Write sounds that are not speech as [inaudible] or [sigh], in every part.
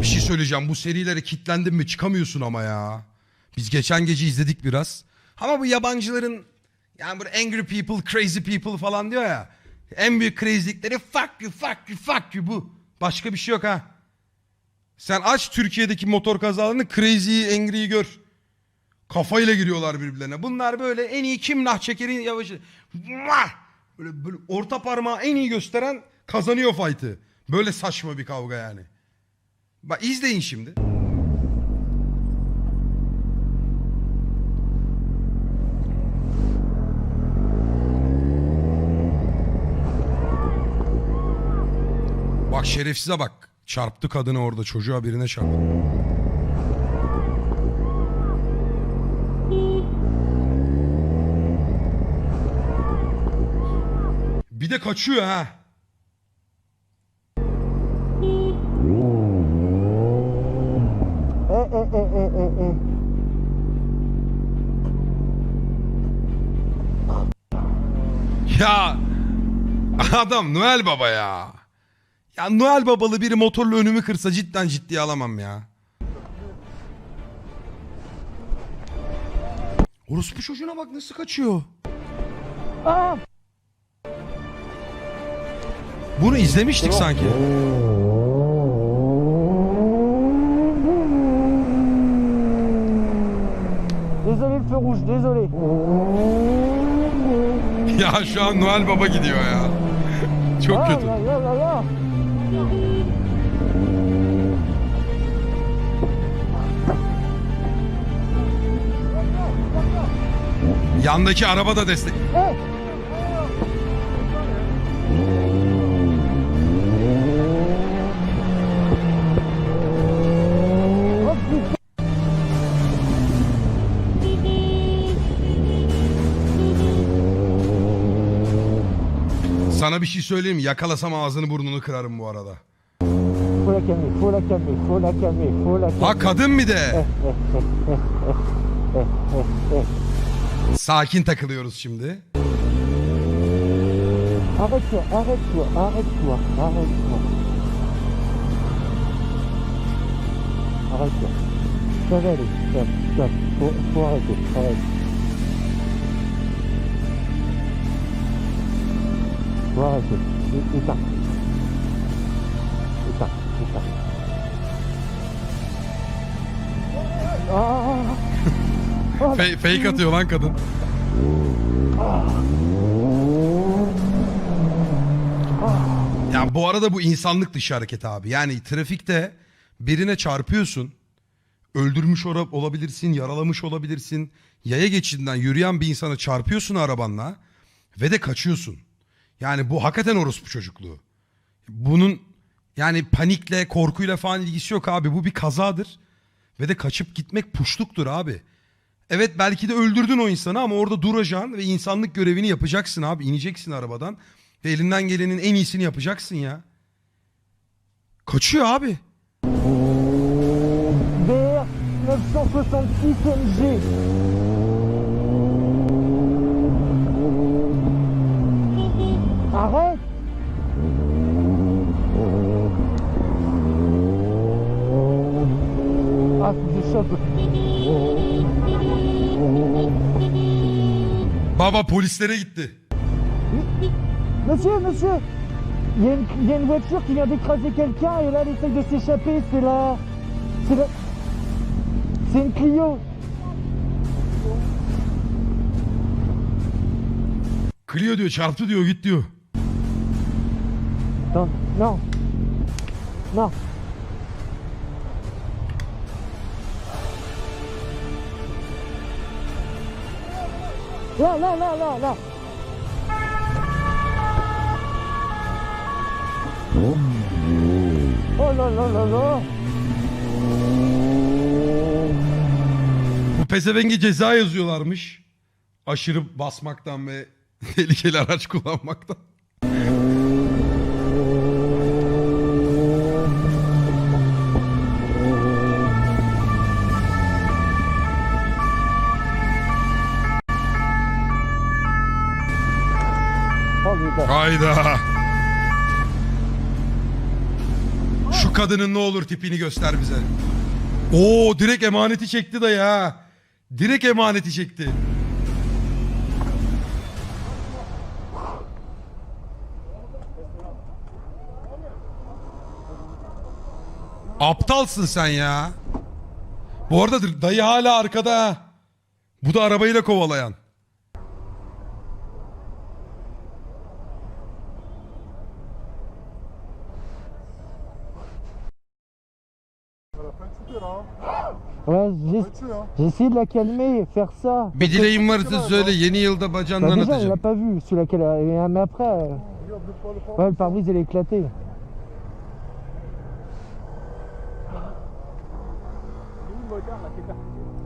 bir şey söyleyeceğim. Bu serilere kitlendin mi çıkamıyorsun ama ya. Biz geçen gece izledik biraz. Ama bu yabancıların yani bu angry people, crazy people falan diyor ya. En büyük crazylikleri fuck you, fuck you, fuck you bu. Başka bir şey yok ha. Sen aç Türkiye'deki motor kazalarını crazy'yi, angry'yi gör. Kafayla giriyorlar birbirlerine. Bunlar böyle en iyi kim nah çekerin yavaşı. Böyle, böyle orta parmağı en iyi gösteren kazanıyor fight'ı. Böyle saçma bir kavga yani. Bak izleyin şimdi. Bak şerefsize bak. Çarptı kadını orada çocuğa birine çarptı. Bir de kaçıyor ha. Ya adam Noel Baba ya. Ya Noel Babalı biri motorla önümü kırsa cidden ciddiye alamam ya. Orospu çocuğuna bak nasıl kaçıyor. Ah Bunu izlemiştik sanki. Rouge, désolé. Ya şu an Noel Baba gidiyor ya. Çok kötü. là là là là. Yandaki araba da destek. Eh Bir şey söyleyeyim mi? Yakalasam ağzını burnunu kırarım bu arada. Ha kadın bir de. Sakin takılıyoruz şimdi. Arrête-toi, arrête-toi, arrête-toi, arrête-toi. Arrête-toi. Ça va aller, stop, stop. Faut, faut arrêter, arrête. Éteins. Éteins, éteins. Ah Oh, Fe- fake atıyor lan kadın. Ya bu arada bu insanlık dışı hareket abi. Yani trafikte birine çarpıyorsun. Öldürmüş olabilirsin, yaralamış olabilirsin. Yaya geçidinden yürüyen bir insana çarpıyorsun arabanla ve de kaçıyorsun. Yani bu hakikaten orospu çocukluğu. Bunun yani panikle, korkuyla falan ilgisi yok abi. Bu bir kazadır. Ve de kaçıp gitmek puşluktur abi. Evet belki de öldürdün o insanı ama orada duracaksın ve insanlık görevini yapacaksın abi. İneceksin arabadan ve elinden gelenin en iyisini yapacaksın ya. Kaçıyor abi. VR 966 MG. Arrête Ah, chope. Baba polislere gitti. Monsieur, monsieur Il y, a une, il y a une voiture qui vient d'écraser quelqu'un et là elle essaye de s'échapper, c'est la... C'est la... C'est une Clio Clio diyor çarptı diyor git diyor. Non, non Non Là, là, là, là, là Oh là là là là Bu pezevenge ceza yazıyorlarmış. Aşırı basmaktan ve [laughs] tehlikeli araç kullanmaktan. Hayda. Şu kadının ne olur tipini göster bize. Oo direkt emaneti çekti dayı ha. Direkt emaneti çekti. Aptalsın sen ya. Bu arada dayı hala arkada. Bu da arabayla kovalayan. Ouais, j'ai j'ai essayé de la calmer, faire ça. Bir dileğim varsa söyle yeni yılda Bah, bacağından déjà, elle l'a atacağım. pas vu, celui-là qu'elle a. et, Mais après. euh, Ouais, le pare-brise, il est éclaté.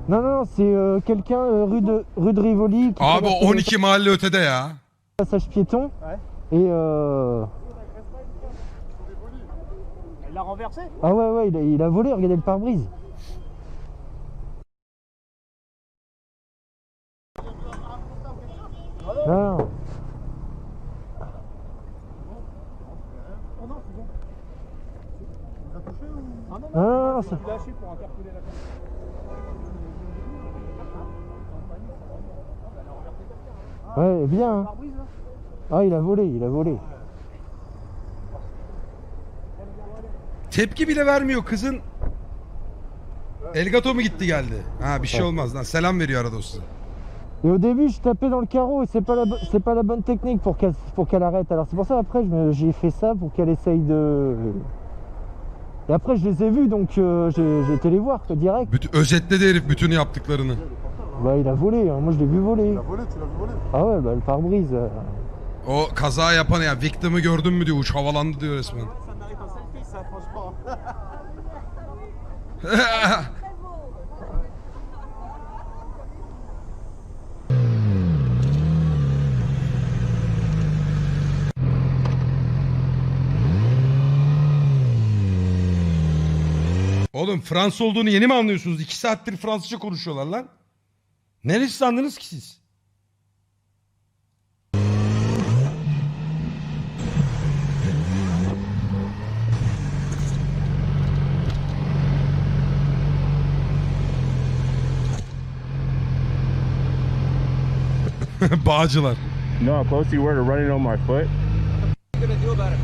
Non, non, c'est euh, quelqu'un euh, rue, de, rue de Rivoli qui Abi traverse le 12 mahalle ötede ya. passage piéton. Et euh... Elle l'a renversé Ah ouais, ouais, il a, il a volé, regardez le pare-brise. Non. Ah ça-. Ouais, bien. hein. Ah, il a volé, il a volé. Tepki bile vermiyor kızın. Elgato mu gitti geldi? Ha bir şey olmaz lan. Selam veriyor arada o size. Et au début, je tapais dans le carreau et c'est pas la, c'est pas la bonne technique pour qu'elle pour qu'elle arrête. Alors c'est pour ça après j'ai fait ça pour qu'elle essaye de. Et après je les ai vus donc euh, j'ai été les voir quoi, direct. Bütün, özetledi herif bütün yaptıklarını. Bah il a volé, hein. moi je l'ai vu voler. Tu l'as volé, tu l'as vu voler Ah ouais bah le pare-brise. euh, O kaza yapan ya victim'ı gördün mü diyor uç havalandı diyor resmen. [laughs] Oğlum Fransız olduğunu yeni mi anlıyorsunuz? İki saattir Fransızca konuşuyorlar lan. Neresi sandınız ki siz? [laughs] Bağcılar. How close you were to running on my foot? What you gonna do about it,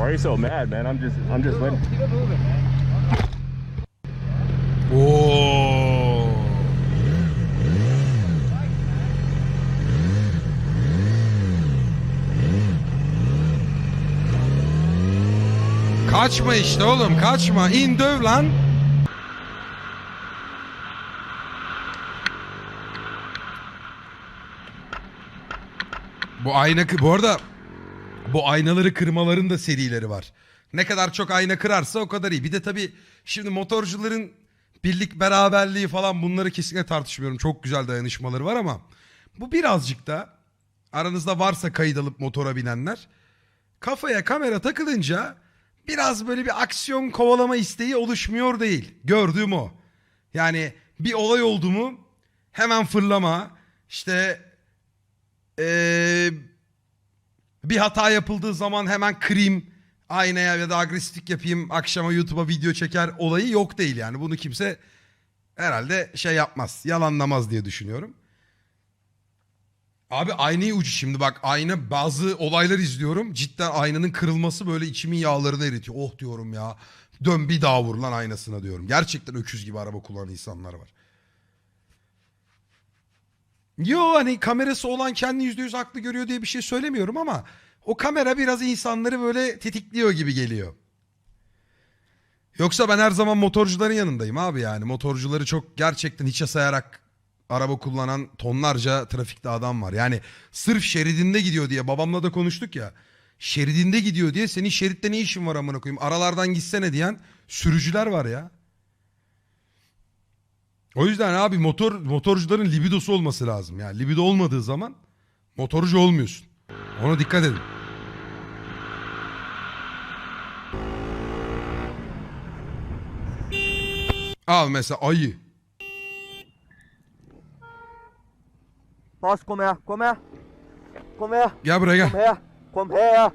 Why are you so mad, man? I'm just, I'm just letting. Keep it moving, man. Oo. Kaçma işte oğlum kaçma in döv lan. Bu ayna bu arada bu aynaları kırmaların da serileri var. Ne kadar çok ayna kırarsa o kadar iyi. Bir de tabii şimdi motorcuların birlik beraberliği falan bunları kesinlikle tartışmıyorum. Çok güzel dayanışmaları var ama bu birazcık da aranızda varsa kayıt alıp motora binenler kafaya kamera takılınca biraz böyle bir aksiyon kovalama isteği oluşmuyor değil. Gördüğüm o. Yani bir olay oldu mu hemen fırlama işte eee bir hata yapıldığı zaman hemen kırayım aynaya ya da agresiflik yapayım akşama YouTube'a video çeker olayı yok değil yani. Bunu kimse herhalde şey yapmaz yalanlamaz diye düşünüyorum. Abi aynayı ucu şimdi bak ayna bazı olaylar izliyorum cidden aynanın kırılması böyle içimin yağlarını eritiyor. Oh diyorum ya dön bir daha vur lan aynasına diyorum. Gerçekten öküz gibi araba kullanan insanlar var. Yo hani kamerası olan kendi yüzde yüz haklı görüyor diye bir şey söylemiyorum ama o kamera biraz insanları böyle tetikliyor gibi geliyor. Yoksa ben her zaman motorcuların yanındayım abi yani. Motorcuları çok gerçekten hiçe sayarak araba kullanan tonlarca trafikte adam var. Yani sırf şeridinde gidiyor diye babamla da konuştuk ya. Şeridinde gidiyor diye senin şeritte ne işin var amına koyayım? Aralardan gitsene diyen sürücüler var ya. O yüzden abi motor motorcuların libidosu olması lazım. Yani libido olmadığı zaman motorcu olmuyorsun. Ona dikkat edin. Al mesela ayı. Boss, come here, come here. Come here, Gel buraya gel. here, come here.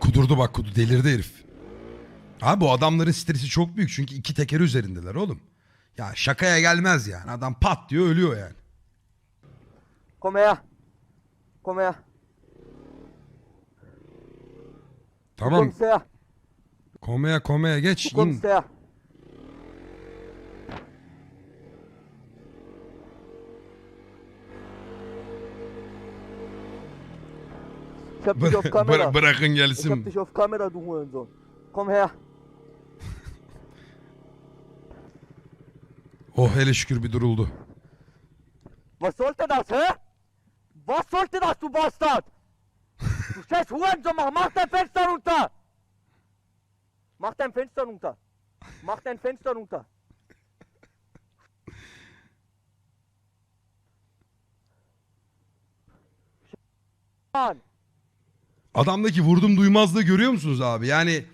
Kudurdu bak kudu delirdi herif. Abi bu adamların stresi çok büyük çünkü iki teker üzerindeler oğlum. Ya şakaya gelmez yani. Adam pat diyor ölüyor yani. Come here. Come here. Tamam. Come here. Komaya komaya geç. Come in. here. Ich hab dich auf Kamera. Bıra- bırakın Ich hab gelsin. dich auf Kamera, du Hurensohn. Komm her. Oh hele şükür bir duruldu. Was sollte das, hä? Was sollte das, du Bastard? Du scheiß Hurensohn, mach, mach dein Fenster runter! Mach dein Fenster runter! Mach dein Fenster runter! Mann! Adamdaki vurdum duymazlığı görüyor musunuz abi? Yani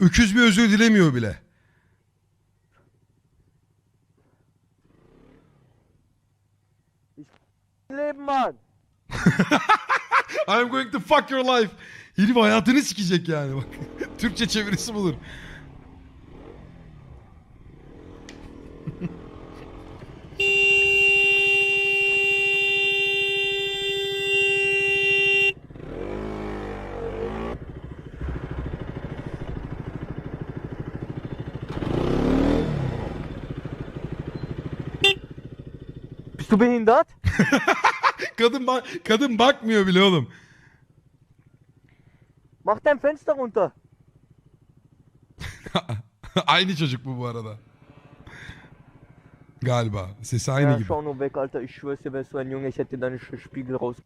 öküz bir özür dilemiyor bile. Mann! [laughs] I'm going to fuck your life. Herif hayatını sikecek yani bak. [laughs] Türkçe çevirisi bulur. Bist du behindert? Kadın bak kadın bakmıyor bile oğlum. Mach dein Fenster runter! [laughs] aynı çocuk bu bu arada. Galiba. Sesi aynı ja, gibi. schau nur weg, Alter. Ich schwör's dir, wärst du ein Junge, ich hätte deine Sch- Spiegel raus.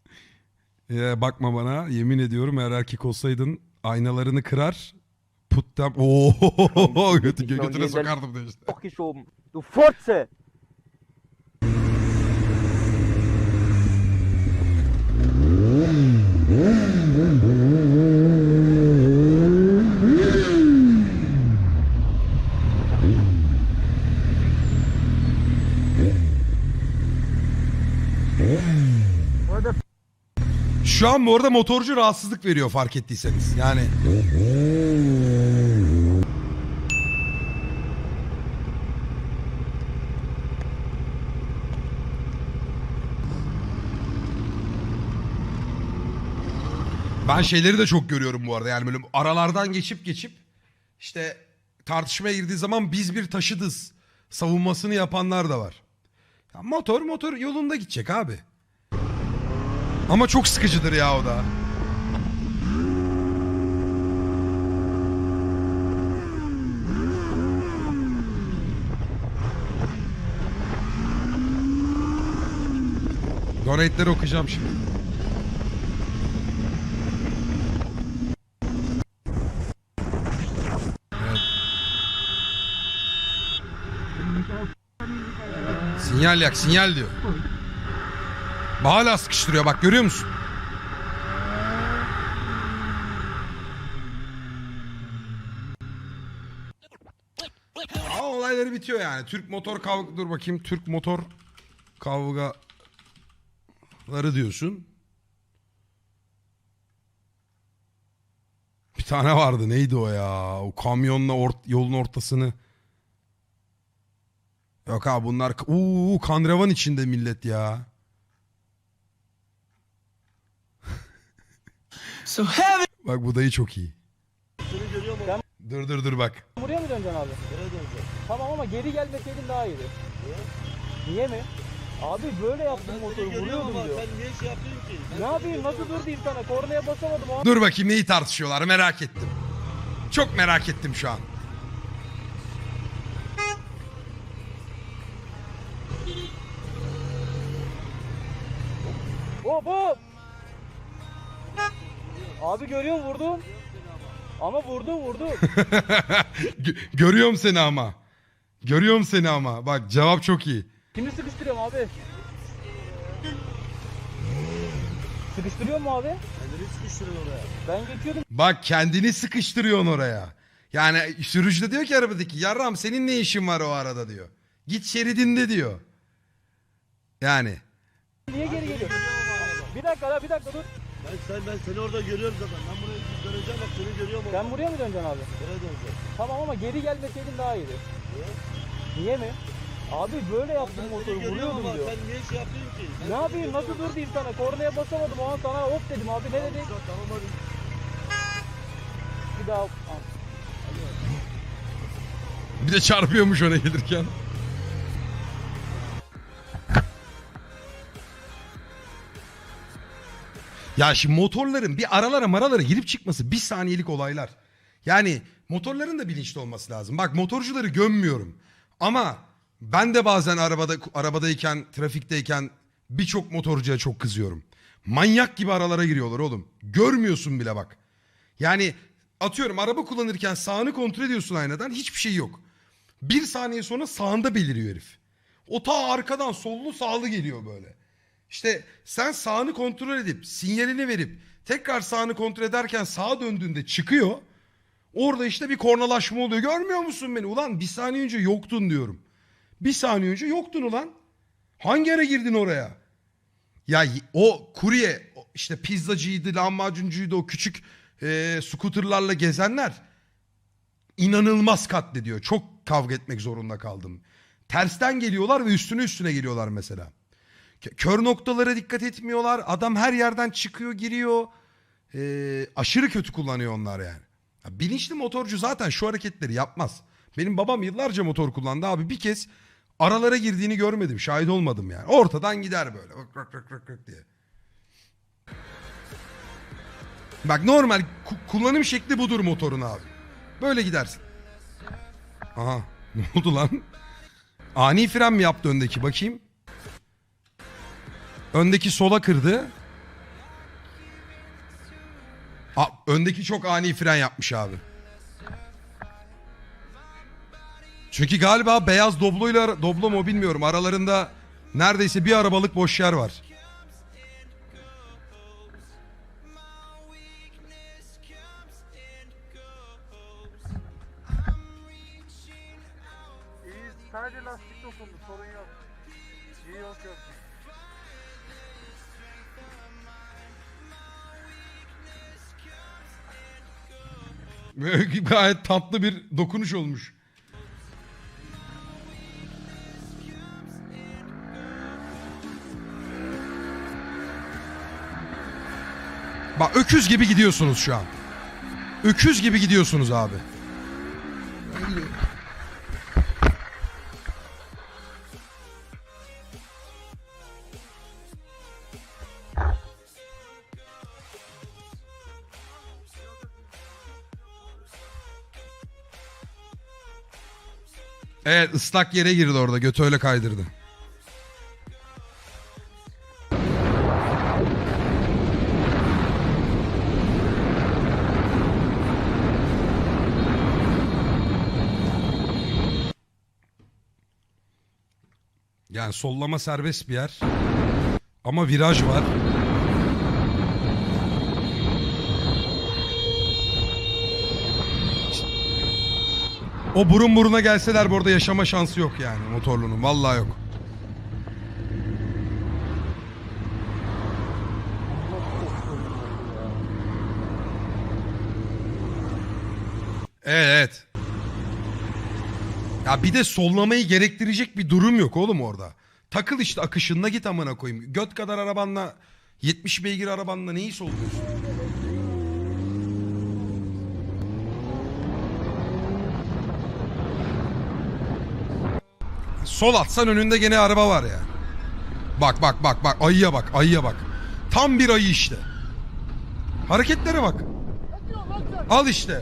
Ee, bakma bana. Yemin ediyorum eğer erkek olsaydın aynalarını kırar. Put them. [laughs] Oo, götü, götüne sokardım de işte. Doch geschoben. Du Fotze! Şu an bu arada motorcu rahatsızlık veriyor fark ettiyseniz. Yani [laughs] Ben şeyleri de çok görüyorum bu arada. Yani böyle aralardan geçip geçip işte tartışmaya girdiği zaman biz bir taşıdız savunmasını yapanlar da var. Ya motor motor yolunda gidecek abi. Ama çok sıkıcıdır ya o da. Donate'leri okuyacağım şimdi. Sinyal yak, sinyal diyor. Hala sıkıştırıyor bak görüyor musun? Ama olayları bitiyor yani. Türk motor kavga... Dur bakayım. Türk motor kavgaları diyorsun. Bir tane vardı. Neydi o ya? O kamyonla ort- yolun ortasını... Yok abi bunlar... Uuu kan revan içinde millet ya. Bak bu dayı çok iyi. Dur dur dur bak. Buraya mı döneceksin abi? Tamam ama geri gelmeseydin daha iyiydi. Niye mi? Abi böyle yaptım motoru vuruyordum diyor. Sen niye şey yapıyorsun ki? Ne yapayım nasıl dur diyeyim sana kornaya basamadım abi. Dur bakayım neyi tartışıyorlar merak ettim. Çok merak ettim şu an. Hop. Abi görüyorum vurdum. Ama vurdum vurdum. [laughs] Gö- Görüyorum seni ama. Görüyorum seni ama. Bak cevap çok iyi. Kimi sıkıştırıyorum abi? Sıkıştırıyor mu abi? Kendini sıkıştırın oraya. Ben geçiyordum. Bak kendini sıkıştırıyorsun oraya. Yani sürücü de diyor ki arabadaki yarram senin ne işin var o arada diyor. Git şeridinde diyor. Yani Niye geri geliyor? Bir dakika la bir dakika dur. Ben, sen, ben seni orada görüyorum zaten. Ben buraya döneceğim bak seni görüyorum orada. Sen buraya mı döneceksin abi? Nereye döneceğim? Tamam ama geri gelmeseydin daha iyiydi. Niye mi? Abi böyle yaptım Ben motoru vuruyordum diyor. sen niye şey yapıyorsun ki? Ben Ne yapayım nasıl dur diyeyim sana kornaya basamadım o an sana hop dedim abi ne ben. dedik Tamam, Tamam hadi. bir daha Al. Bir de çarpıyormuş ona gelirken. Ya şimdi motorların bir aralara maralara girip çıkması bir saniyelik olaylar. Yani motorların da bilinçli olması lazım. Bak motorcuları gömmüyorum. Ama ben de bazen arabada arabadayken, trafikteyken birçok motorcuya çok kızıyorum. Manyak gibi aralara giriyorlar oğlum. Görmüyorsun bile bak. Yani atıyorum araba kullanırken sağını kontrol ediyorsun aynadan hiçbir şey yok. Bir saniye sonra sağında beliriyor herif. O ta arkadan sollu sağlı geliyor böyle. İşte sen sağını kontrol edip sinyalini verip tekrar sağını kontrol ederken sağa döndüğünde çıkıyor. Orada işte bir kornalaşma oluyor. Görmüyor musun beni? Ulan bir saniye önce yoktun diyorum. Bir saniye önce yoktun ulan. Hangi ara girdin oraya? Ya o kurye işte pizzacıydı, lahmacuncuydu o küçük e, skuterlarla gezenler inanılmaz katlediyor. Çok kavga etmek zorunda kaldım. Tersten geliyorlar ve üstüne üstüne geliyorlar mesela. Kör noktalara dikkat etmiyorlar. Adam her yerden çıkıyor, giriyor. Ee, aşırı kötü kullanıyor onlar yani. Ya bilinçli motorcu zaten şu hareketleri yapmaz. Benim babam yıllarca motor kullandı abi. Bir kez aralara girdiğini görmedim. Şahit olmadım yani. Ortadan gider böyle. Vık vık vık vık vık diye. Bak normal ku- kullanım şekli budur motorun abi. Böyle gidersin. Aha [laughs] ne oldu lan? Ani fren mi yaptı öndeki bakayım. Öndeki sola kırdı. Aa, öndeki çok ani fren yapmış abi. Çünkü galiba beyaz dobloyla ara- doblo mu bilmiyorum aralarında neredeyse bir arabalık boş yer var. [laughs] Gayet tatlı bir dokunuş olmuş. Bak öküz gibi gidiyorsunuz şu an. Öküz gibi gidiyorsunuz abi. Evet ıslak yere girdi orada. Götü öyle kaydırdı. Yani sollama serbest bir yer. Ama viraj var. O burun buruna gelseler bu arada yaşama şansı yok yani motorlunun. Vallahi yok. Evet. Ya bir de sollamayı gerektirecek bir durum yok oğlum orada. Takıl işte akışınla git amına koyayım. Göt kadar arabanla 70 beygir arabanla neyi solluyorsun? Sol atsan önünde gene araba var ya. Bak bak bak bak ayıya bak ayıya bak. Tam bir ayı işte. Hareketlere bak. Al işte.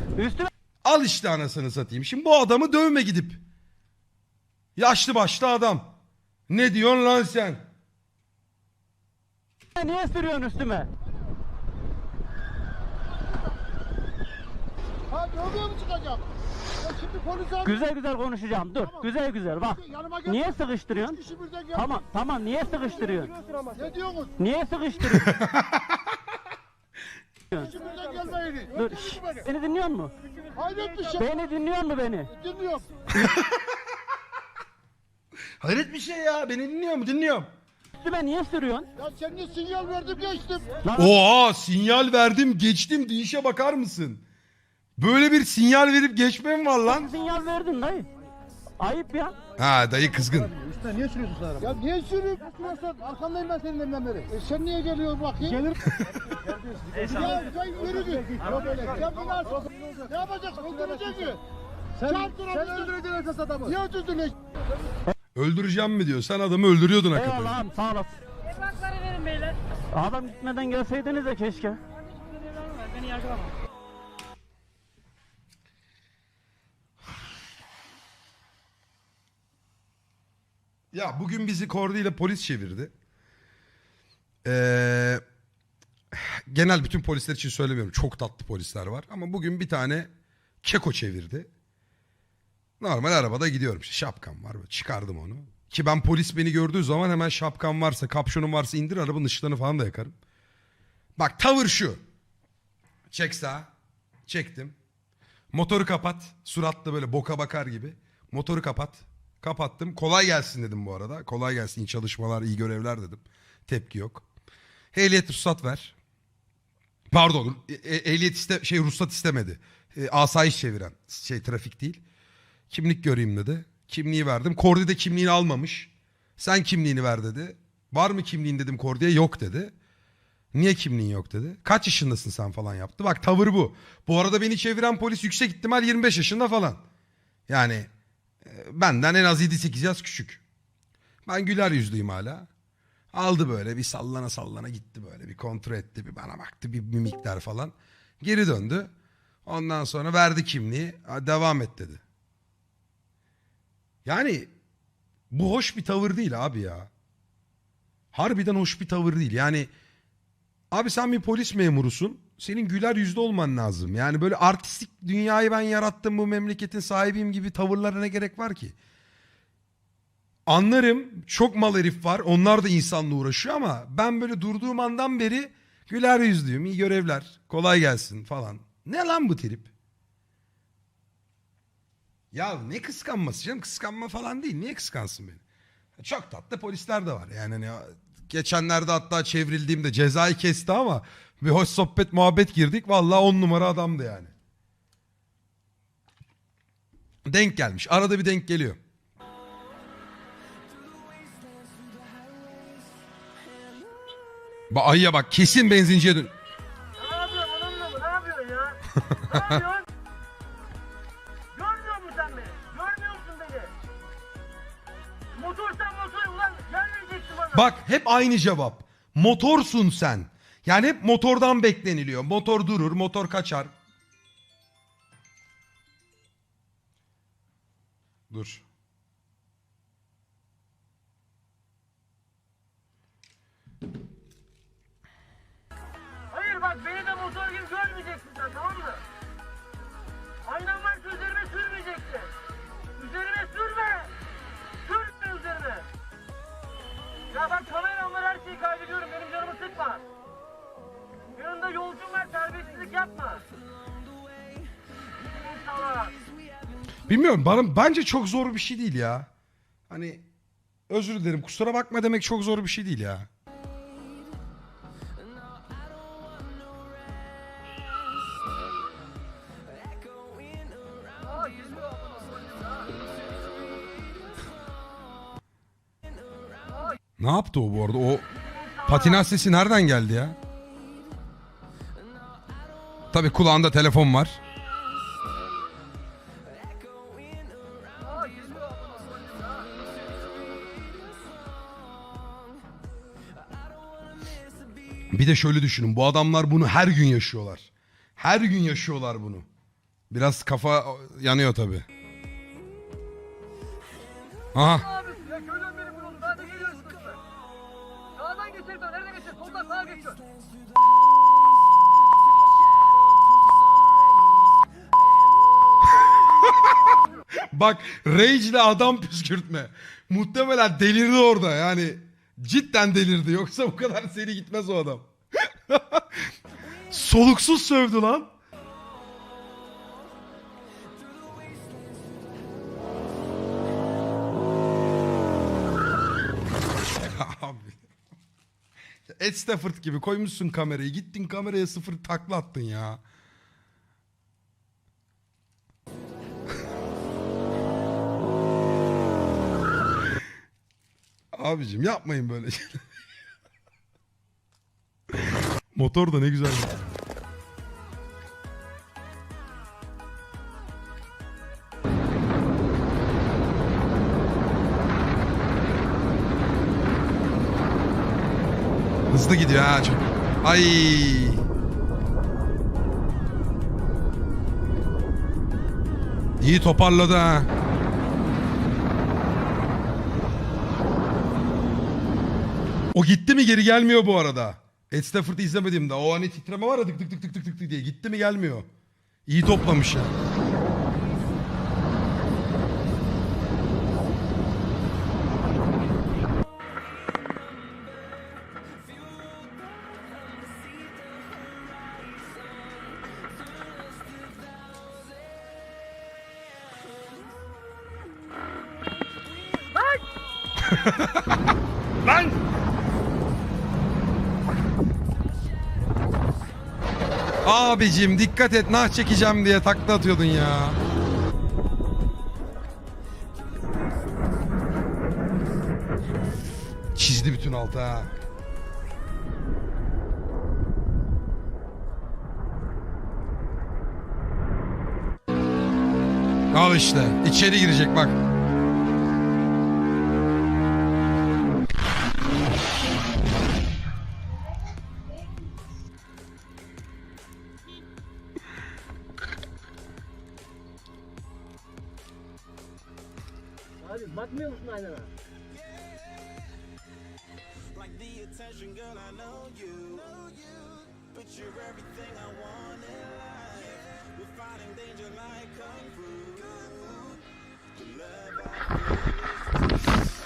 Al işte anasını satayım. Şimdi bu adamı dövme gidip. Yaşlı başlı adam. Ne diyorsun lan sen? niye sürüyorsun üstüme? Ha dövmeye mi çıkacağım? Ya şimdi polis abi Güzel güzel konuşacağım dur güzel güzel bak. yanıma gel. Niye sıkıştırıyorsun? Üç kişi birden gel. Tamam tamam niye sıkıştırıyorsun? Ne diyorsunuz? Niye sıkıştırıyorsun? [laughs] Üç kişi birden gelmeyin. dur şşş, beni. dinliyor musun? Hayret bir şey. Beni dinliyor musun beni? Dinliyorum. [laughs] Hayret bir şey ya. Beni dinliyor mu? Dinliyorum. Üstüme niye sürüyorsun? Ya sen niye sinyal verdim geçtim. Oha sinyal verdim geçtim deyişe bakar mısın? Böyle bir sinyal verip geçme mi var lan? Sinyal verdin dayı. Ayıp ya. Ha dayı kızgın. Niye sürüyorsun sen? Ya niye sürüyorsun? Sürüyorsun. Arkandayım ben senin elinden beri. E sen niye geliyorsun bakayım? Gelir. ya sen yürü bir. Ya böyle. Sen bunu aç. Ne yapacaksın? Öldürecek mi? Sen, sen öldüreceksin esas adamı. Niye öldürdün? Öldüreceğim mi diyor. Sen adamı öldürüyordun hakikaten. Eyvallah abi sağ olasın. Evrakları verin beyler. Adam gitmeden gelseydiniz de keşke. Beni yargılama. Ya bugün bizi Kordi ile polis çevirdi. Ee, genel bütün polisler için söylemiyorum. Çok tatlı polisler var. Ama bugün bir tane keko çevirdi. Normal arabada gidiyorum. İşte şapkam var. Çıkardım onu. Ki ben polis beni gördüğü zaman hemen şapkam varsa, kapşonum varsa indir arabanın ışıklarını falan da yakarım. Bak tavır şu. Çek sağa. Çektim. Motoru kapat. Suratla böyle boka bakar gibi. Motoru kapat. Kapattım. Kolay gelsin dedim bu arada. Kolay gelsin. iyi çalışmalar, iyi görevler dedim. Tepki yok. Ehliyet ruhsat ver. Pardon. e- e- ehliyet iste şey ruhsat istemedi. E, asayiş çeviren. Şey trafik değil. Kimlik göreyim dedi. Kimliği verdim. Kordi de kimliğini almamış. Sen kimliğini ver dedi. Var mı kimliğin dedim Kordi'ye. Yok dedi. Niye kimliğin yok dedi. Kaç yaşındasın sen falan yaptı. Bak tavır bu. Bu arada beni çeviren polis yüksek ihtimal 25 yaşında falan. Yani benden en az 7-8 yaş küçük. Ben güler yüzlüyüm hala. Aldı böyle bir sallana sallana gitti böyle bir kontrol etti bir bana baktı bir mimikler falan. Geri döndü. Ondan sonra verdi kimliği. "Ha, Devam et dedi. Yani bu hoş bir tavır değil abi ya. Harbiden hoş bir tavır değil. Yani Abi sen bir polis memurusun. Senin güler yüzlü olman lazım. Yani böyle artistik dünyayı ben yarattım bu memleketin sahibiyim gibi tavırlara ne gerek var ki? Anlarım çok mal herif var. Onlar da insanla uğraşıyor ama ben böyle durduğum andan beri güler yüzlüyüm. iyi görevler. Kolay gelsin falan. Ne lan bu trip? Ya ne kıskanması canım? Kıskanma falan değil. Niye kıskansın beni? Çok tatlı polisler de var. Yani hani geçenlerde hatta çevrildiğimde cezayı kesti ama bir hoş sohbet muhabbet girdik. Vallahi on numara adamdı yani. Denk gelmiş. Arada bir denk geliyor. Ba ayıya bak kesin benzinciye dön. Ne yapıyorsun mı? Ne yapıyorsun ya? Ne yapıyorsun? Bak hep aynı cevap. Motorsun sen. Yani hep motordan bekleniliyor. Motor durur, motor kaçar. Dur. Bilmiyorum bana bence çok zor bir şey değil ya. Hani özür dilerim kusura bakma demek çok zor bir şey değil ya. Ne yaptı o bu arada? O patinaj sesi nereden geldi ya? Tabii kulağında telefon var. Bir de şöyle düşünün. Bu adamlar bunu her gün yaşıyorlar. Her gün yaşıyorlar bunu. Biraz kafa yanıyor tabii. Aha. Ya köyden beri bunu daha da geliyorsun. Sağdan geçer ben nereden geçer? Soldan sağa geçiyor. Bak Rage'le adam püskürtme. Muhtemelen delirdi orada yani. Cidden delirdi. Yoksa bu kadar seri gitmez o adam. Soluksuz sövdü lan. [laughs] Ed Stafford gibi koymuşsun kamerayı. Gittin kameraya sıfır takla attın ya. [laughs] Abicim yapmayın böyle şeyler. Motor da ne güzel. Hızlı gidiyor ha çok. Ay. İyi toparladı ha. O gitti mi geri gelmiyor bu arada. Ed Stafford'ı izlemedim de. O hani titreme var ya tık tık tık tık tık tık diye. Gitti mi gelmiyor. İyi toplamış ya. Abicim dikkat et nah çekeceğim diye takla atıyordun ya. Çizdi bütün altı ha. Al işte içeri girecek bak.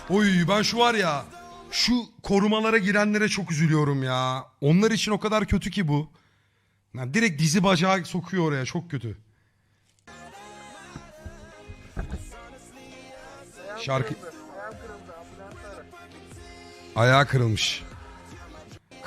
Oy ben şu var ya şu korumalara girenlere çok üzülüyorum ya. Onlar için o kadar kötü ki bu. Yani direkt dizi bacağı sokuyor oraya çok kötü. Şarkı... Ayağı kırılmış.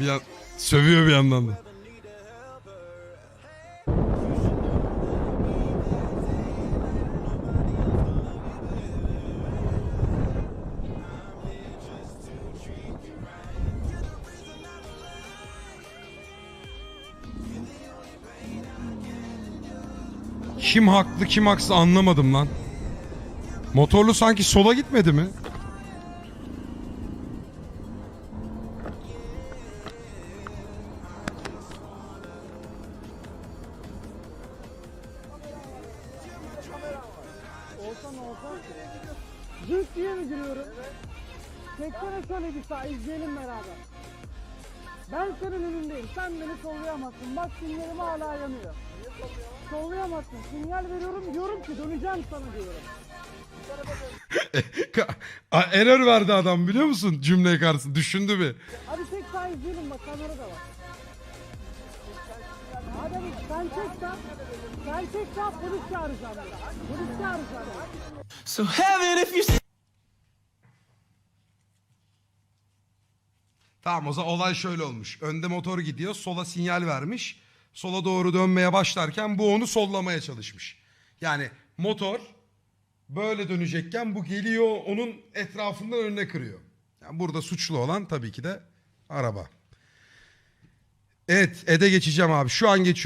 bir yan, sövüyor bir yandan da. Kim haklı kim haksız anlamadım lan. Motorlu sanki sola gitmedi mi? Olsan olsan. Zırt diye mi giriyorum? Çeksene şöyle bir sağ izleyelim beraber. Ben senin önündeyim. Sen beni sollayamazsın. Bak sinyalim hala yanıyor. Sollayamazsın. Sinyal veriyorum diyorum ki döneceğim sana diyorum. [laughs] Ka- Error verdi adam biliyor musun cümle karşısında düşündü bir. Hadi çek sağ izleyelim bak kamera da var. Hadi hadi sen çek sağ. Çağıracağım. ben. Polis çağıracağım. ben. Tamam o zaman olay şöyle olmuş. Önde motor gidiyor sola sinyal vermiş. Sola doğru dönmeye başlarken bu onu sollamaya çalışmış. Yani motor böyle dönecekken bu geliyor onun etrafından önüne kırıyor. Yani burada suçlu olan tabii ki de araba. Evet Ed'e geçeceğim abi. Şu an geçiyorum.